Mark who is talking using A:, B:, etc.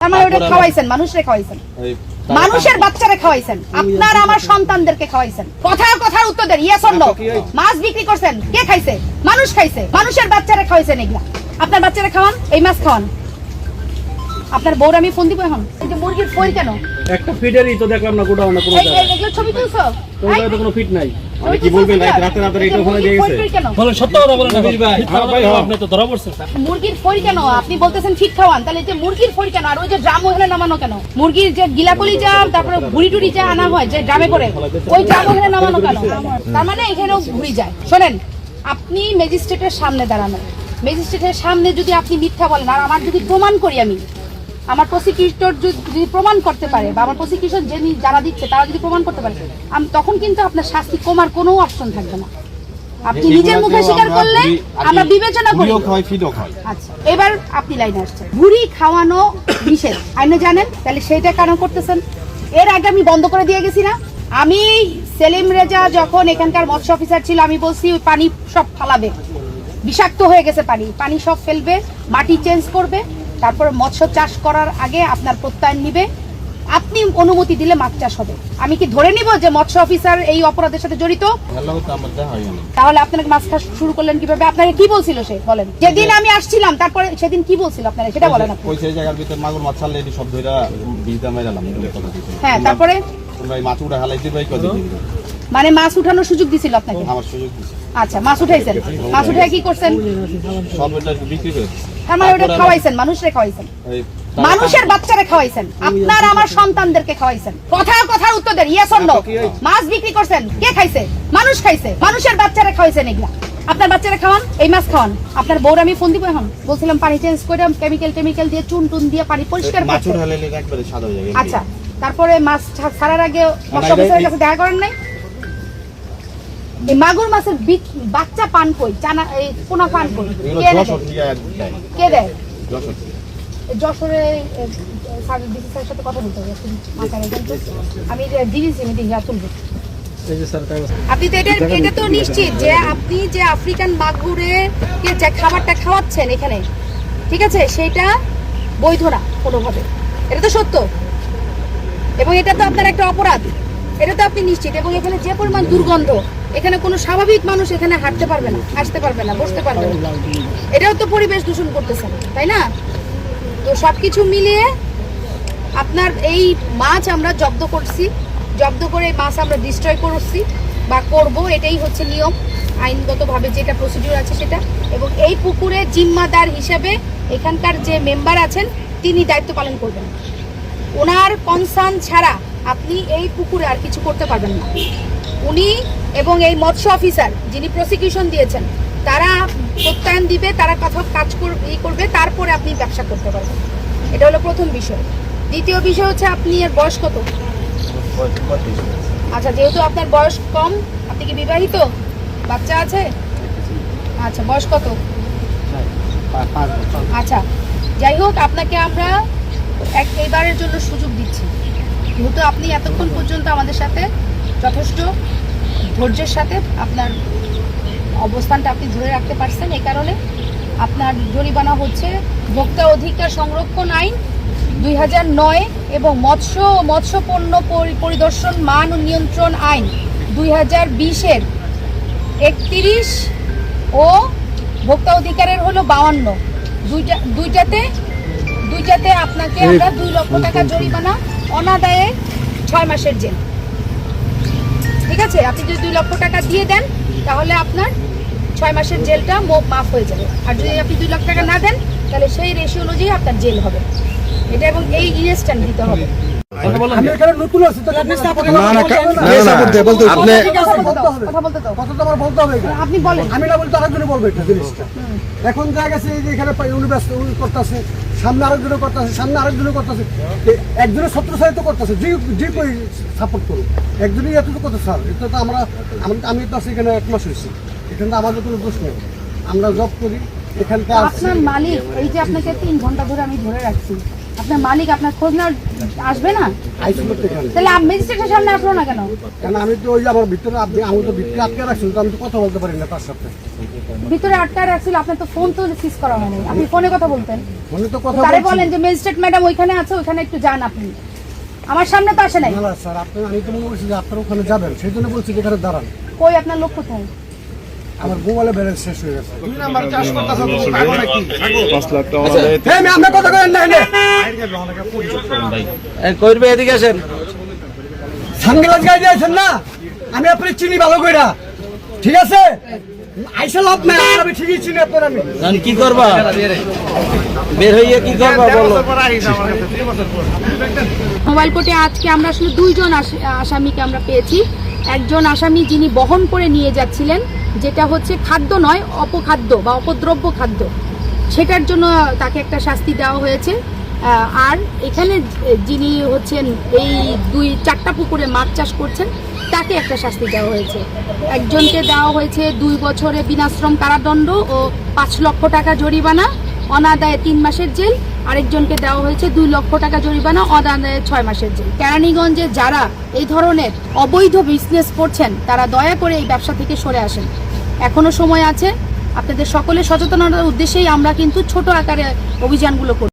A: তার ওটা খাওয়াইছেন মানুষরে খাওয়াইছেন। মানুষের বাচ্চারে খাওয়াইছেন। আপনার আমার সন্তানদেরকে খাওয়াইছেন। কথার কথার উত্তর দেন। ইয়েস অর মাছ বিক্রি করছেন কে খাইছে? মানুষ খাইছে। মানুষের বাচ্চারে খাওয়াইছেন এগুলা। আপনার বাচ্চারে খাওয়ান এই মাছ খাওয়ান। আপনার বউর আমি ফোন দিব এখন? যে মুরগির ফই কেন?
B: একটা ফিডেরই তো দেখলাম না গোডাউন না কোনো
A: এই- এই- এগুলো ছবি তুলছো?
B: তো কোনো ফিট নাই।
C: মানে কি বলবেন? রাত- রাতে রাতে এটা ওখানে দিয়ে গেছে।
A: মুরগির কেন?
B: বলেন সত্য কথা বলেন না ভাই
C: ভাই।
B: আপনি তো ধরা পড়ছেন।
A: মুরগির কেন? আপনি বলতেছেন ঠিক খাওয়ান। তাহলে যে মুরগির কেন আর ওই যে ড্রাম ওখানে নামানো কেন? মুরগির যে গিলাকলি তারপরে ভুড়ি টুড়ি যা আনা হয় যে ড্রামে করে ওই ড্রাম ওখানে নামানো কেন? তার মানে এখানেও যায়। শোনেন আপনি ম্যাজিস্ট্রেটের সামনে দাঁড়ানো। ম্যাজিস্ট্রেটের সামনে যদি আপনি মিথ্যা বলেন আর আমার যদি প্রমাণ করি আমি আমার প্রসিকিউটর যদি প্রমাণ করতে পারে বা আমার প্রসিকিউশন যে যারা দিচ্ছে তারা যদি প্রমাণ করতে পারে আম- তখন কিন্তু আপনার শাস্তি কমার কোনো অপশন থাকবে না। আপনি নিজের মুখে স্বীকার করলে আমরা বিবেচনা করি। আচ্ছা এবার আপনি লাইনে আসছেন। বুড়ি খাওয়ানো নিষেধ। আইনে জানেন তাহলে সেইটা কেন করতেছেন? এর আগে আমি বন্ধ করে দিয়ে গেছি না। আমি সেলিম রেজা যখন এখানকার মৎস্য অফিসার ছিল আমি বলছি ওই পানি সব ফালাবে। বিষাক্ত হয়ে গেছে পানি। পানি সব ফেলবে মাটি চেঞ্জ করবে। তারপরে মৎস্য চাষ করার আগে আপনার প্রত্যয়ন নিবে। আপনি অনুমতি দিলে মাছ চাষ হবে। আমি কি ধরে নিব যে মৎস্য অফিসার এই অপরাধের সাথে জড়িত? তাহলে আপনাকে মাছ চাষ শুরু করলেন কীভাবে? আপনাকে কি বলছিল সে? বলেন। যেদিন আমি আসছিলাম তারপরে সেদিন কি বলছিল আপনারা সেটা বলেন আপনি।
C: ওই সেই জায়গার ভিতরে মাগুর মাছ ছাড়লে সব ধইরা বিজদা মেরালাম
A: হ্যাঁ তারপরে?
C: মাছ উড়া হালাই দিবে কত দিন
A: মানে মাছ উঠানোর সুযোগ দিছিল আপনাকে?
C: আমার সুযোগ দিছে।
A: আচ্ছা মাছ উঠাইছেন। মাছ উঠাই কি করছেন?
C: সব এটা বিক্রি করে।
A: তার মানে ওটা খাওয়াইছেন মানুষরে খাওয়াইছেন? মানুষের বাচ্চারে খাওয়াইছেন? আপনার আমার সন্তানদেরকে খাওয়াইছেন। কথা কথার উত্তর দেন। Yes or no? মাছ বিক্রি করছেন? কে খাইছে? মানুষ খাইছে। মানুষের বাচ্চারে খাওয়াইছেন এগুলা। আপনার বাচ্চারা খাওয়ান? এই মাছ খাওয়ান। আপনার বউর আমি ফোন দিব এখন। বলছিলাম পানি চেঞ্জ করে কেমিক্যাল টেমিক্যাল দিয়ে চুন টুন দিয়ে পানি পরিষ্কার
C: মাছ
A: করছে
C: একবারে সাদা হয়ে যাবে।
A: আচ্ছা তারপরে মাছ ছাড়ার আগে মৎস্য অফিসারের কাছে দেখা করেন নাই? এই মাগুর মাছের বাচ্চা পান কই? চানা এই পোনা পান কই? কে দেয়?
C: যশোর
A: কে দেয়?
C: যশোর
A: স্যার ডিসি স্যারের সাথে কথা বলতে হবে। আমি আপনি তো এটা এটা তো নিশ্চিত যে আপনি যে আফ্রিকান মাগুরে কে যে খাবারটা খাওয়াচ্ছেন এখানে ঠিক আছে? সেটা বৈধ না কোনোভাবে। এটা তো সত্য। এবং এটা তো আপনার একটা অপরাধ। এটা তো আপনি নিশ্চিত। এবং এখানে যে পরিমাণ দুর্গন্ধ এখানে কোনো স্বাভাবিক মানুষ এখানে হাঁটতে পারবে না আসতে পারবে না, বসতে পারবে না। এটাও তো পরিবেশ দূষণ করতেছে, তাই না? তো সবকিছু মিলিয়ে আপনার এই মাছ আমরা জব্দ করছি, জব্দ করে মাছ আমরা ডিস্ট্রয় করছি বা করব, এটাই হচ্ছে নিয়ম, আইনগতভাবে যেটা প্রসিডিউর আছে সেটা। এবং এই পুকুরে জিম্মাদার হিসেবে এখানকার যে মেম্বার আছেন, তিনি দায়িত্ব পালন করবেন। ওনার কনসার্ন ছাড়া আপনি এই পুকুরে আর কিছু করতে পারবেন না। উনি এবং এই মৎস্য অফিসার যিনি প্রসিকিউশন দিয়েছেন, তারা প্রত্যয়ন দিবে, তারা কথা কাজ ই করবে, তারপরে আপনি ব্যবসা করতে পারবেন। এটা হলো প্রথম বিষয়। দ্বিতীয় বিষয় হচ্ছে আপনি এর বয়স কত? আচ্ছা যেহেতু আপনার বয়স কম, আপনি কি বিবাহিত? বাচ্চা আছে? আচ্ছা বয়স কত? আচ্ছা যাই হোক, আপনাকে আমরা এক এইবারের জন্য সুযোগ দিচ্ছি। যেহেতু আপনি এতক্ষণ পর্যন্ত আমাদের সাথে যথেষ্ট। ধৈর্যের সাথে আপনার অবস্থানটা আপনি ধরে রাখতে পারছেন এই কারণে। আপনার জরিমানা হচ্ছে ভোক্তা অধিকার সংরক্ষণ আইন দুই নয় এবং মৎস্য মৎস্য পণ্য পরি- পরিদর্শন মান ও নিয়ন্ত্রণ আইন দুই হাজার বিশের একত্রিশ ও ভোক্তা অধিকারের হলো বাউান্ন দুইটা দুইটাতে দুইটাতে আপনাকে আমরা দুই লক্ষ টাকা জরিমানা অনাদায়ে ছয় মাসের জেল। ঠিক আছে? আপনি যদি দুই লক্ষ টাকা দিয়ে দেন, তাহলে আপনার ছয় মাসের জেলটা মাফ হয়ে যাবে। আর যদি আপনি দুই লাখ টাকা না দেন, তাহলে সেই রেশিও অনুযায়ী আপনার জেল হবে। এটা এবং এই ইনস্ট্যান্ট দিতে হবে।
D: এখানে যা গেছে এখানে করতেছে সামনে আরেকজনে করতেছে সামনে আরেকজনে করতেছে। একজনের ছত্র সাহিত্য করতেছে যে যে সাপোর্ট করুক। একজনই এত তো কথা স্যার এটা তো আমরা আমি- তো আছি এখানে এক মাস হয়েছি। এখানে তো আমাদের কোনো দোষ নেই। আমরা জব করি এখানকার।
A: আপনার মালিক এই যে আপনাকে তিন ঘণ্টা ধরে আমি ধরে রাখছি আপনার মালিক আপনার খোঁজ না আসবে না? তাহলে ম্যাজিস্ট্রেটের সামনে আসলো না কেন?
D: কারণ আমি তো ওই আমার ভিতরে আপনি আমি তো ভিতরে আটকে রাখছি তো আমি তো কথা বলতে পারি না তার সাথে।
A: ভিতরে আটটা রাখছিল আপনার তো ফোন তো সিজ করা হয়নি। আপনি ফোনে কথা বলতেন।
D: মনে তো কথা
A: তারে বলেন যে ম্যাজিস্ট্রেট ম্যাডাম ওইখানে আছে ওইখানে একটু যান আপনি। আমার সামনে তো আসে নাই।
D: না না, স্যার আপনি আমি তো মনে করছি যে আপনার ওখানে যাবেন সেই জন্য বলছি যে এখানে দাঁড়ান।
A: কই আপনার লোক কোথায়?
D: আমার মোবাইলে ব্যালেন্স শেষ হয়ে গেছে। দুই নাম্বার চাষ করতেছে
E: পাঁচ লাখ টাকা
D: হ্যাঁ আমি আমরা কথা করেন না এনে
B: করবে এদিকে আসেন।
D: সানগ্লাস গায়ে দিয়েছেন না? আমি আপনি চিনি ভালো কইরা। ঠিক আছে? আইসা লাভ নাই আমি ঠিকই চিনি আপনার আমি।
B: কি করবা? বের হইয়া কি করবা বলো।
A: মোবাইল কোর্টে আজকে আমরা আসলে দুইজন আসামিকে আমরা পেয়েছি। একজন আসামি যিনি বহন করে নিয়ে যাচ্ছিলেন, যেটা হচ্ছে খাদ্য নয়, অপখাদ্য বা অপদ্রব্য খাদ্য। সেটার জন্য তাকে একটা শাস্তি দেওয়া হয়েছে। আর এখানে যিনি হচ্ছেন, এই দুই, চারটা পুকুরে মাছ চাষ করছেন, তাকে একটা শাস্তি দেওয়া হয়েছে। একজনকে দেওয়া হয়েছে দুই বছরে বিনাশ্রম কারাদণ্ড ও পাঁচ লক্ষ টাকা জরিমানা, অনাদায়ে তিন মাসের জেল আরেকজনকে দেওয়া হয়েছে দুই লক্ষ টাকা জরিমানা, অদানে ছয় মাসের জেল। কেরানীগঞ্জে যারা এই ধরনের অবৈধ বিজনেস করছেন, তারা দয়া করে এই ব্যবসা থেকে সরে আসেন। এখনও সময় আছে, আপনাদের সকলের সচেতনতার উদ্দেশ্যেই আমরা কিন্তু ছোট আকারে অভিযানগুলো করি